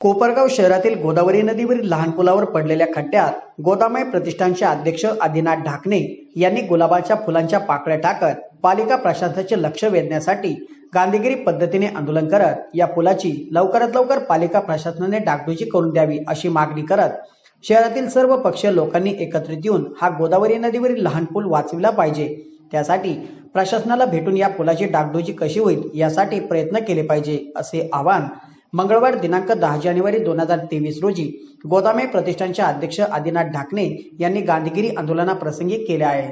कोपरगाव शहरातील गोदावरी नदीवरील लहान पुलावर पडलेल्या खड्ड्यात गोदामय प्रतिष्ठानचे अध्यक्ष आदिनाथ ढाकणे यांनी गुलाबाच्या फुलांच्या पाकळ्या टाकत पालिका प्रशासनाचे लक्ष वेधण्यासाठी गांधीगिरी पद्धतीने आंदोलन करत या पुलाची लवकरात लवकर पालिका प्रशासनाने डागडुजी करून द्यावी अशी मागणी करत शहरातील सर्व पक्षीय लोकांनी एकत्रित येऊन हा गोदावरी नदीवरील लहान पूल वाचविला पाहिजे. त्यासाठी प्रशासनाला भेटून या पुलाची डागडुजी कशी होईल यासाठी प्रयत्न केले पाहिजे असे आवाहन मंगळवार दिनांक दहा जानेवारी दोन हजार तेवीस रोजी गोदामे प्रतिष्ठानचे अध्यक्ष आदिनाथ ढाकणे यांनी गांधीगिरी आंदोलनाप्रसंगी केले आहे.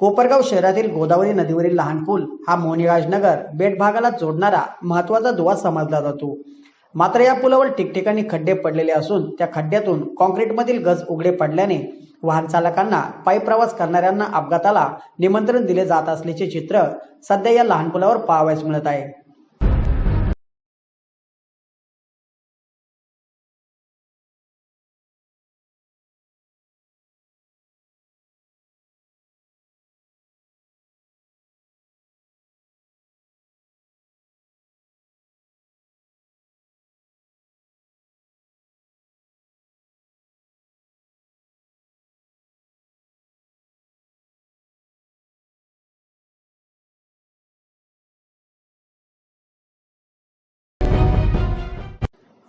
कोपरगाव शहरातील गोदावरी नदीवरील लहान पूल हा मोनिराजनगर बेट भागाला जोडणारा महत्त्वाचा दुवा समजला जातो. मात्र या पुलावर ठिकठिकाणी खड्डे पडलेले असून त्या खड्ड्यातून कॉन्क्रीटमधील गज उघडे पडल्याने वाहन चालकांना पायी प्रवास करणाऱ्यांना अपघाताला निमंत्रण दिले जात असल्याचे चित्र सध्या या लहान पुलावर पाहावयास मिळत आहे.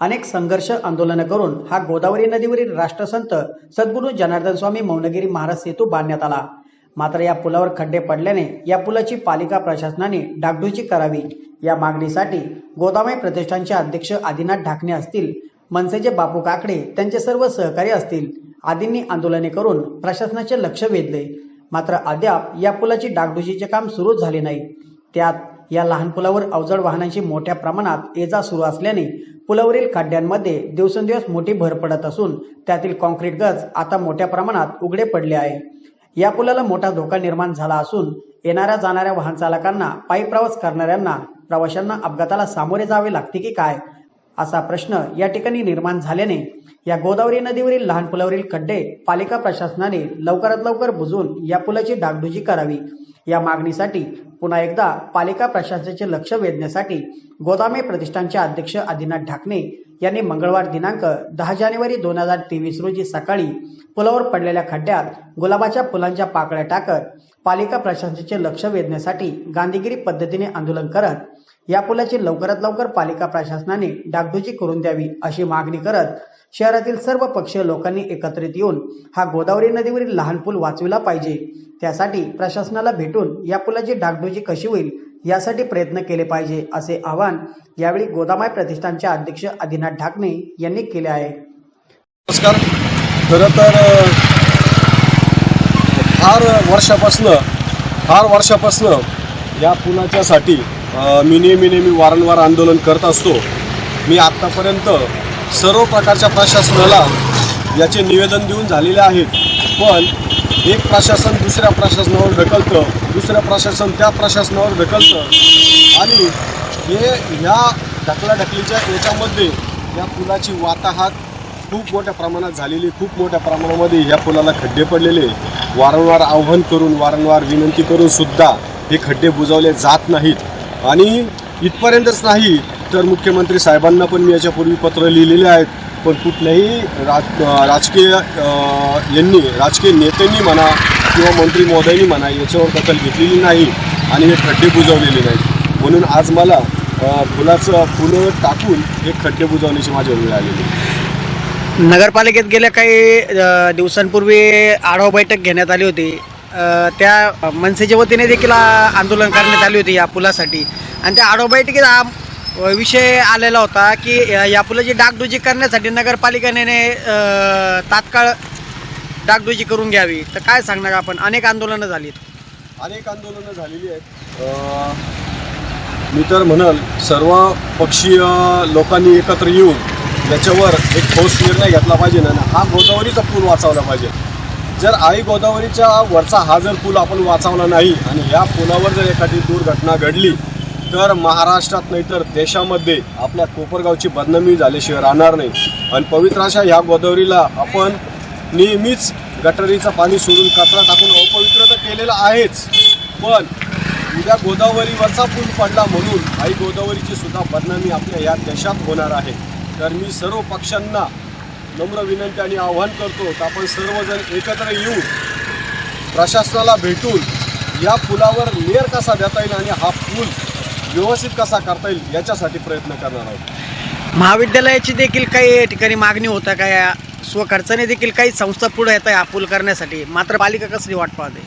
अनेक संघर्ष आंदोलनं करून हा गोदावरी नदीवरील राष्ट्रसंत सद्गुरू जनार्दन स्वामी मौनगिरी महाराज सेतू बांधण्यात आला. मात्र या पुलावर खड्डे पडल्याने या पुलाची पालिका प्रशासनाने डागडुजी करावी. या मागणीसाठी गोदामाई प्रतिष्ठानचे अध्यक्ष आदिनाथ ढाकणे असतील मनसेचे बापू काकडे त्यांचे सर्व सहकारी असतील आदींनी आंदोलने करून प्रशासनाचे लक्ष वेधले. मात्र अद्याप या पुलाची डागडुजीचे काम सुरू झाले नाही. त्यात या लहान पुलावर अवजड वाहनांची मोठ्या प्रमाणात ये जा सुरू असल्याने पुलावरील खड्ड्यांमध्ये दिवसेंदिवस मोठी भर पडत असून त्यातील कॉन्क्रीट गज आता मोठ्या प्रमाणात उघडे पडले आहे. या पुलाला मोठा धोका निर्माण झाला असून येणाऱ्या जाणाऱ्या वाहन चालकांना पायी प्रवास करणाऱ्यांना प्रवाशांना अपघाताला सामोरे जावे लागते की काय असा प्रश्न या ठिकाणी निर्माण झाल्याने या गोदावरी नदीवरील लहान पुलावरील खड्डे पालिका प्रशासनाने लवकरात लवकर बुजवून या पुलाची डागडुजी करावी. या मागणीसाठी पुन्हा एकदा पालिका प्रशासनाचे लक्ष वेधण्यासाठी गोदामे प्रतिष्ठानचे अध्यक्ष आदिनाथ ढाकणे यांनी मंगळवार दिनांक दहा जानेवारी दोन हजार तेवीस रोजी सकाळी पुलावर पडलेल्या खड्ड्यात गुलाबाच्या फुलांच्या पाकळ्या टाकत पालिका प्रशासनाचे लक्ष वेधण्यासाठी गांधीगिरी पद्धतीने आंदोलन करत या पुलाची लवकरात लवकर पालिका प्रशासनाने डागडुजी करून द्यावी अशी मागणी करत शहरातील सर्व पक्षीय लोकांनी एकत्रित येऊन हा गोदावरी नदीवरील लहान पूल वाचविला पाहिजे. त्यासाठी प्रशासनाला भेटून या पुलाची डागडुजी कशी होईल यासाठी प्रयत्न केले पाहिजे असे आवाहन यावेळी गोदामाय प्रतिष्ठानचे अध्यक्ष आदिनाथ ढाकणे यांनी केले आहे. नमस्कार. खरं तर फार वर्षापासनं फार वर्षापासनं या पुलाच्यासाठी मी नेहमी नेहमी वारंवार आंदोलन करत असतो. मी आत्तापर्यंत सर्व प्रकारच्या प्रशासनाला याचे निवेदन देऊन झालेले आहेत. पण एक प्रशासन दुसऱ्या प्रशासनावर ढकलतं दुसऱ्या प्रशासन त्या प्रशासनावर ढकलतं. आणि हे ह्या ढकलाढकलीच्या याच्यामध्ये या पुलाची वाताहात खूप मोठ्या प्रमाणात झालेली खूप मोठ्या प्रमाणामध्ये या पुलाला खड्डे पडलेले. वारंवार आव्हान करून वारंवार विनंती करून सुद्धा हे खड्डे बुजवले जात नाहीत. आणि इथपर्यंतच नाही तर मुख्यमंत्री साहेबांना पण मी याच्यापूर्वी पत्र लिहिलेले आहेत. पण कुठल्याही राज राजकीय यांनी राजकीय नेत्यांनी म्हणा किंवा मंत्री महोदयांनी म्हणा याच्यावर दखल घेतलेली नाही आणि हे खड्डे बुजवलेले नाहीत. म्हणून आज मला फुलाचं फुलं टाकून हे खड्डे बुजवण्याची माझी वेळ आलेली नगरपालिकेत गेल्या काही दिवसांपूर्वी आढावा बैठक घेण्यात आली होती. त्या मनसेच्या वतीने देखील आंदोलन करण्यात आली होती या पुलासाठी आणि त्या आढावा बैठकीत विषय आलेला होता की या- या पुलाची डागडुजी करण्यासाठी नगरपालिकेने तात्काळ डागडुजी करून घ्यावी. तर काय सांगणार आपण? अनेक आंदोलनं झालीत. अनेक आंदोलनं झालेली आहेत. मी तर म्हणल सर्व पक्षीय लोकांनी एकत्र येऊन याच्यावर एक ठोस निर्णय घेतला पाहिजे ना हा गोदावरीचा पूल वाचवला पाहिजे. जर आई गोदावरीच्या वरचा हा जर पूल आपण वाचवला नाही आणि या पुलावर जर एखादी दुर्घटना घडली तर महाराष्ट्रात नाही तर देशामध्ये आपल्या कोपरगावची बदनामी झाल्याशिवाय राहणार नाही. आणि पवित्र अशा ह्या गोदावरीला आपण नेहमीच गटारीचं पाणी सोडून कचरा टाकून अपवित्र तर केलेलं आहेच. पण उद्या गोदावरीवरचा पूल पडला म्हणून आई गोदावरीची सुद्धा बदनामी आपल्या या देशात होणार आहे. तर मी सर्व पक्षांना नम्र विनंती आणि आव्हान करतो की आपण सर्वजण एकत्र येऊन प्रशासनाला भेटून या पुलावर लेअर कसा देता येईल आणि हा पूल व्यवस्थित कसा करता येईल याच्यासाठी प्रयत्न करणार आहोत. महाविद्यालयाची देखील काही या ठिकाणी मागणी होता का? या स्वखर्चाने देखील काही संस्था पुढे येत आहे हा पूल करण्यासाठी. मात्र पालिका कसली वाट पाहते?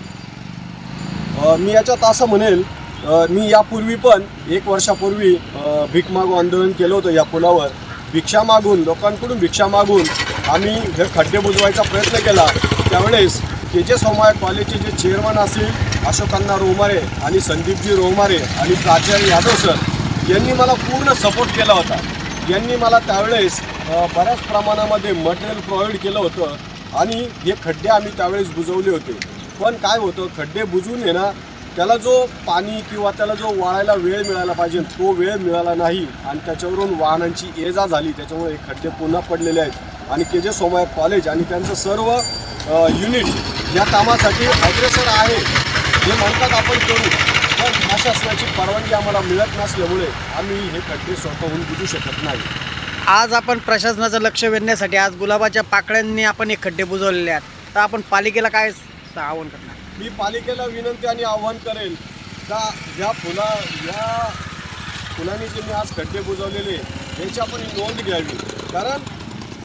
अ, मी याच्यात असं म्हणेल अ, मी यापूर्वी पण एक वर्षापूर्वी अ, भीक मागू आंदोलन केलं होतं या पुलावर. भिक्षा मागून लोकांकडून भिक्षा मागून आम्ही हे खड्डे बुजवायचा प्रयत्न केला त्यावेळेस के जे सोमाय कॉलेजचे जे चेअरमन असतील अशोकांना रोमारे आणि संदीपजी रोमारे आणि प्राचार्य यादव सर यांनी मला पूर्ण सपोर्ट केला होता. यांनी मला त्यावेळेस बऱ्याच प्रमाणामध्ये मटेरियल प्रोव्हाइड केलं होतं आणि हे खड्डे आम्ही त्यावेळेस बुजवले होते. पण काय होतं खड्डे बुजवून आहे ना त्याला जो पाणी किंवा त्याला जो वाळायला वेळ मिळायला पाहिजे तो वेळ मिळाला नाही आणि त्याच्यावरून वाहनांची ये जा झाली त्याच्यामुळे हे खड्डे पुन्हा पडलेले आहेत. आणि के जे सोमाय कॉलेज आणि त्यांचं सर्व युनिट या कामासाठी अग्रेसर आहे. हे म्हणतात आपण करू पण प्रशासनाची परवानगी आम्हाला मिळत नसल्यामुळे आम्ही हे खड्डे स्वतःहून बुजू शकत नाही. आज आपण प्रशासनाचं लक्ष वेधण्यासाठी आज गुलाबाच्या पाकळ्यांनी आपण एक खड्डे बुजवलेले आहेत. तर आपण पालिकेला काय आवाहन करणार? मी पालिकेला विनंती आणि आव्हान करेल का या फुला या फुलांनी जे मी आज खड्डे बुजवलेले याची आपण नोंद घ्यावी. कारण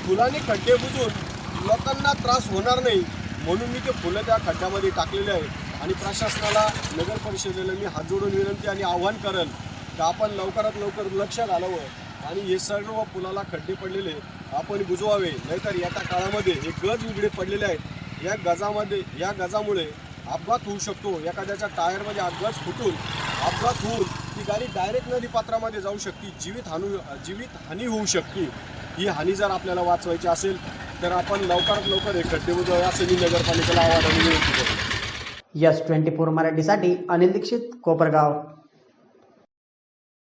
फुलांनी खड्डे बुजून लोकांना त्रास होणार नाही म्हणून मी ते फुलं त्या खड्ड्यामध्ये टाकलेले आहेत. आणि प्रशासनाला नगर परिषदेला मी हात जोडून विनंती आणि आव्हान करेल की आपण लवकरात लवकर लक्ष घालावं आणि हे सर्व पुलाला खड्डे पडलेले आपण बुजवावे. नाहीतर येत्या काळामध्ये हे गज उघडे पडलेले आहेत. या गजामध्ये या गजामुळे अपघात होऊ शकतो. एखाद्याच्या टायरमध्ये अपघात फुटून अपघात होऊन ती गाडी डायरेक्ट नदी पात्रामध्ये जाऊ शकते. जीवित हानू जीवित हानी होऊ शकते. ही हानी जर आपल्याला वाचवायची असेल तर आपण लवकरात लवकर हे खड्डे बुजवावे असं मी नगरपालिकेला आवाहन विनंती करतो. यस ट्वेंटी फोर मराठीसाठी अनिल दीक्षित कोपरगाव.